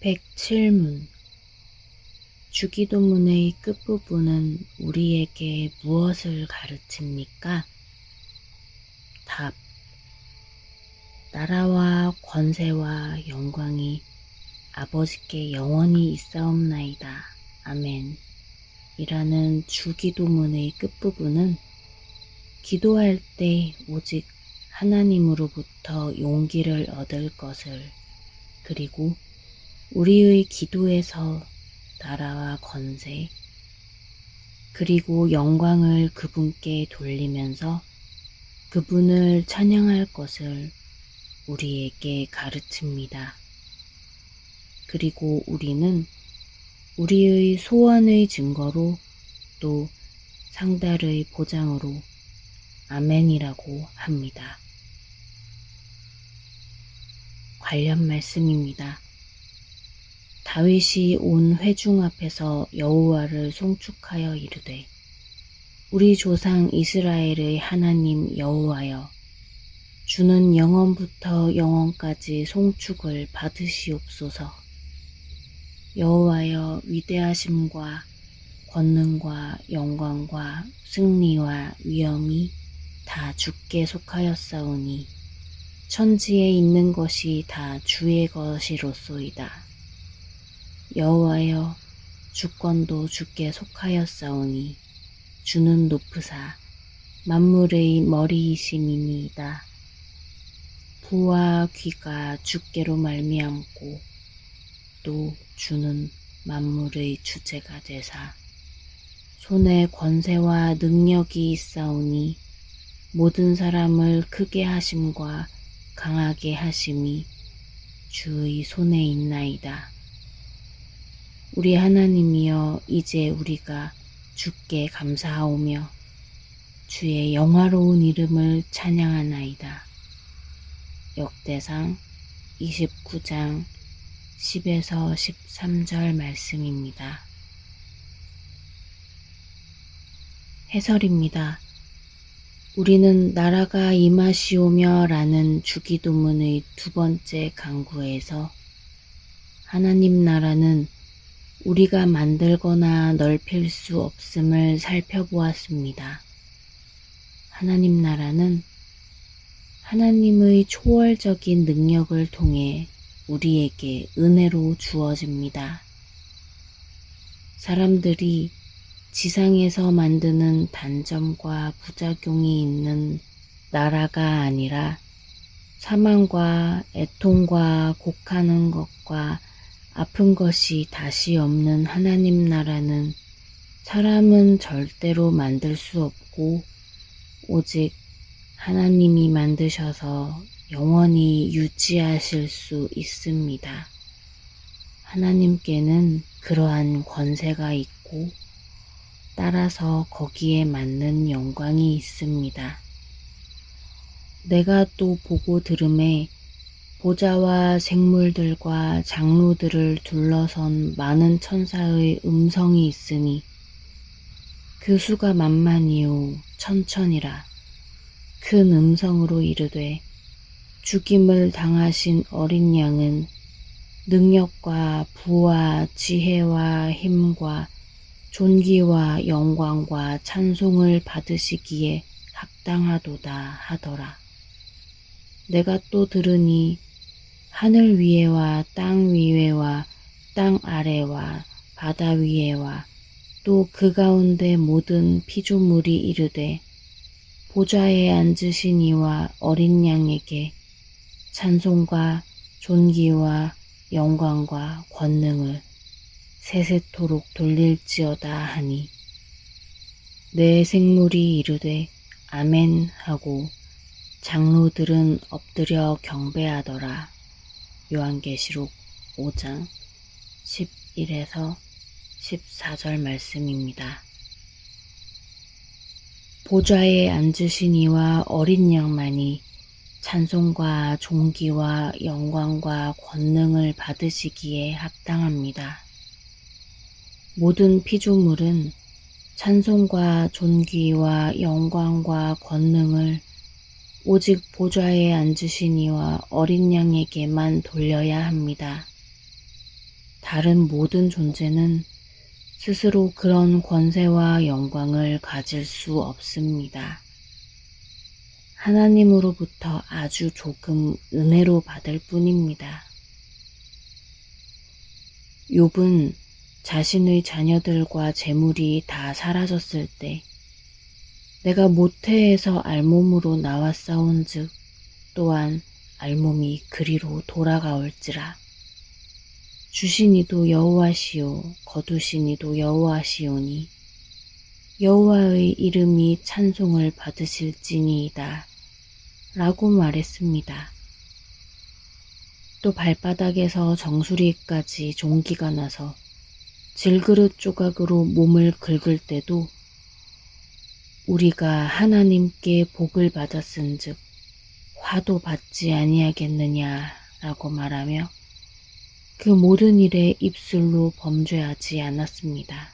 107문 주기도문의 끝부분은 우리에게 무엇을 가르칩니까? 답. 나라와 권세와 영광이 아버지께 영원히 있사옵나이다. 아멘. 이라는 주기도문의 끝부분은 기도할 때 오직 하나님으로부터 용기를 얻을 것을 그리고 우리의 기도에서 나라와 권세 그리고 영광을 그분께 돌리면서 그분을 찬양할 것을 우리에게 가르칩니다. 그리고 우리는 우리의 소원의 증거로 또 상달의 보장으로 아멘이라고 합니다. 관련 말씀입니다. 다윗이 온 회중 앞에서 여호와를 송축하여 이르되 우리 조상 이스라엘의 하나님 여호와여 주는 영원부터 영원까지 송축을 받으시옵소서 여호와여 위대하심과 권능과 영광과 승리와 위엄이 다 주께 속하였사오니 천지에 있는 것이 다 주의 것이로소이다. 여호와여 주권도 주께 속하였사오니 주는 높으사 만물의 머리이심이니이다. 부와 귀가 주께로 말미암고 또 주는 만물의 주제가 되사 손에 권세와 능력이 있사오니 모든 사람을 크게 하심과 강하게 하심이 주의 손에 있나이다. 우리 하나님이여 이제 우리가 주께 감사하오며 주의 영화로운 이름을 찬양하나이다. 역대상 29장 10에서 13절 말씀입니다. 해설입니다. 우리는 나라가 임하시오며 라는 주기도문의 두 번째 강구에서 하나님 나라는 우리가 만들거나 넓힐 수 없음을 살펴보았습니다. 하나님 나라는 하나님의 초월적인 능력을 통해 우리에게 은혜로 주어집니다. 사람들이 지상에서 만드는 단점과 부작용이 있는 나라가 아니라 사망과 애통과 곡하는 것과 아픈 것이 다시 없는 하나님 나라는 사람은 절대로 만들 수 없고 오직 하나님이 만드셔서 영원히 유지하실 수 있습니다. 하나님께는 그러한 권세가 있고 따라서 거기에 맞는 영광이 있습니다. 내가 또 보고 들음에 보좌와 생물들과 장로들을 둘러선 많은 천사의 음성이 있으니 그 수가 만만이요 천천이라 큰 음성으로 이르되 죽임을 당하신 어린 양은 능력과 부와 지혜와 힘과 존귀와 영광과 찬송을 받으시기에 합당하도다 하더라. 내가 또 들으니 하늘 위에와 땅 위에와 땅 아래와 바다 위에와 또 그 가운데 모든 피조물이 이르되 보좌에 앉으신 이와 어린 양에게 찬송과 존귀와 영광과 권능을 세세토록 돌릴지어다 하니 내 생물이 이르되 아멘 하고 장로들은 엎드려 경배하더라. 요한계시록 5장 11에서 14절 말씀입니다. 보좌에 앉으신 이와 어린 양만이 찬송과 존귀와 영광과 권능을 받으시기에 합당합니다. 모든 피조물은 찬송과 존귀와 영광과 권능을 오직 보좌에 앉으신 이와 어린 양에게만 돌려야 합니다. 다른 모든 존재는 스스로 그런 권세와 영광을 가질 수 없습니다. 하나님으로부터 아주 조금 은혜로 받을 뿐입니다. 욥은 자신의 자녀들과 재물이 다 사라졌을 때 내가 모태에서 알몸으로 나왔사온즉 또한 알몸이 그리로 돌아가올지라 주시니도 여호와시요 거두시니도 여호와시오니 여호와의 이름이 찬송을 받으실지니이다 라고 말했습니다. 또 발바닥에서 정수리까지 종기가 나서 질그릇 조각으로 몸을 긁을 때도 우리가 하나님께 복을 받았은즉 화도 받지 아니하겠느냐라고 말하며 그 모든 일에 입술로 범죄하지 않았습니다.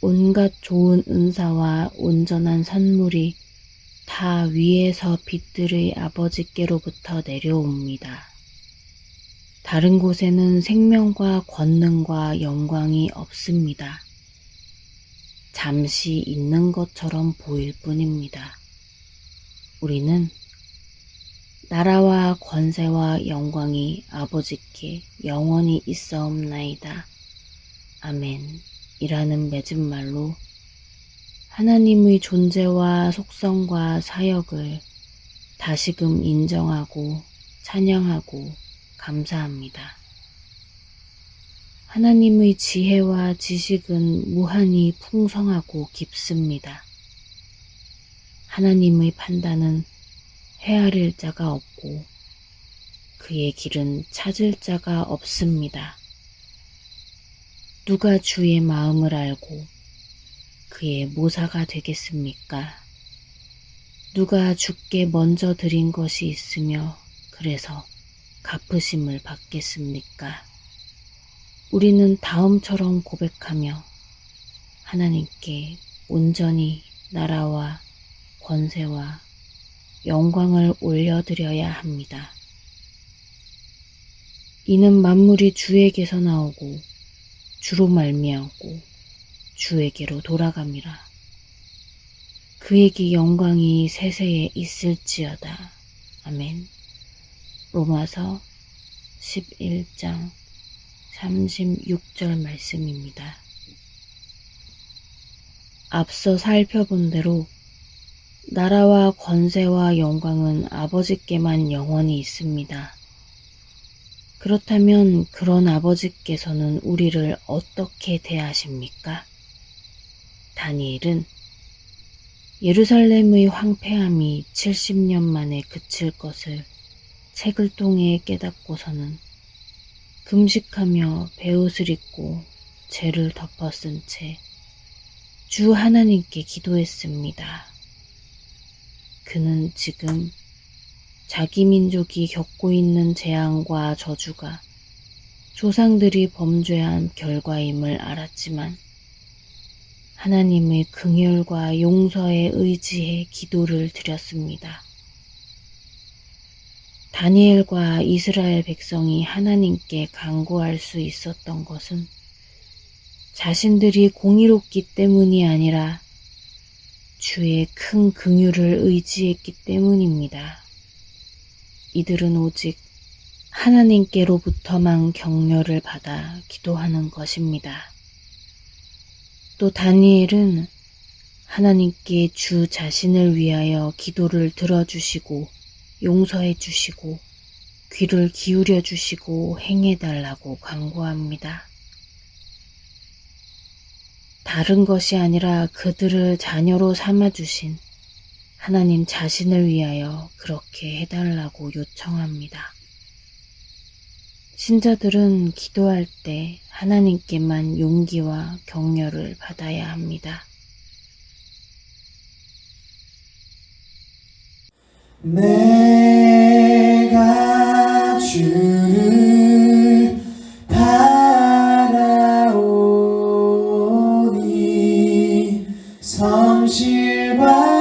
온갖 좋은 은사와 온전한 선물이 다 위에서 빛들의 아버지께로부터 내려옵니다. 다른 곳에는 생명과 권능과 영광이 없습니다. 잠시 있는 것처럼 보일 뿐입니다. 우리는 나라와 권세와 영광이 아버지께 영원히 있사옵나이다. 아멘. 이라는 맺은 말로 하나님의 존재와 속성과 사역을 다시금 인정하고 찬양하고 감사합니다. 하나님의 지혜와 지식은 무한히 풍성하고 깊습니다. 하나님의 판단은 헤아릴 자가 없고 그의 길은 찾을 자가 없습니다. 누가 주의 마음을 알고 그의 모사가 되겠습니까? 누가 주께 먼저 드린 것이 있으며 그래서 갚으심을 받겠습니까? 우리는 다음처럼 고백하며 하나님께 온전히 나라와 권세와 영광을 올려드려야 합니다. 이는 만물이 주에게서 나오고 주로 말미암고 주에게로 돌아갑니다. 그에게 영광이 세세에 있을지어다. 아멘. 로마서 11장 36절 말씀입니다. 앞서 살펴본 대로 나라와 권세와 영광은 아버지께만 영원히 있습니다. 그렇다면 그런 아버지께서는 우리를 어떻게 대하십니까? 다니엘은 예루살렘의 황폐함이 70년 만에 그칠 것을 책을 통해 깨닫고서는 금식하며 베옷을 입고 죄를 덮어 쓴 채 주 하나님께 기도했습니다. 그는 지금 자기 민족이 겪고 있는 재앙과 저주가 조상들이 범죄한 결과임을 알았지만 하나님의 긍휼과 용서에 의지해 기도를 드렸습니다. 다니엘과 이스라엘 백성이 하나님께 간구할 수 있었던 것은 자신들이 공의롭기 때문이 아니라 주의 큰 긍휼을 의지했기 때문입니다. 이들은 오직 하나님께로부터만 격려를 받아 기도하는 것입니다. 또 다니엘은 하나님께 주 자신을 위하여 기도를 들어주시고 용서해 주시고 귀를 기울여 주시고 행해 달라고 간구합니다. 다른 것이 아니라 그들을 자녀로 삼아 주신 하나님 자신을 위하여 그렇게 해달라고 요청합니다. 신자들은 기도할 때 하나님께만 용기와 격려를 받아야 합니다. 내가 주를 바라오니 성실과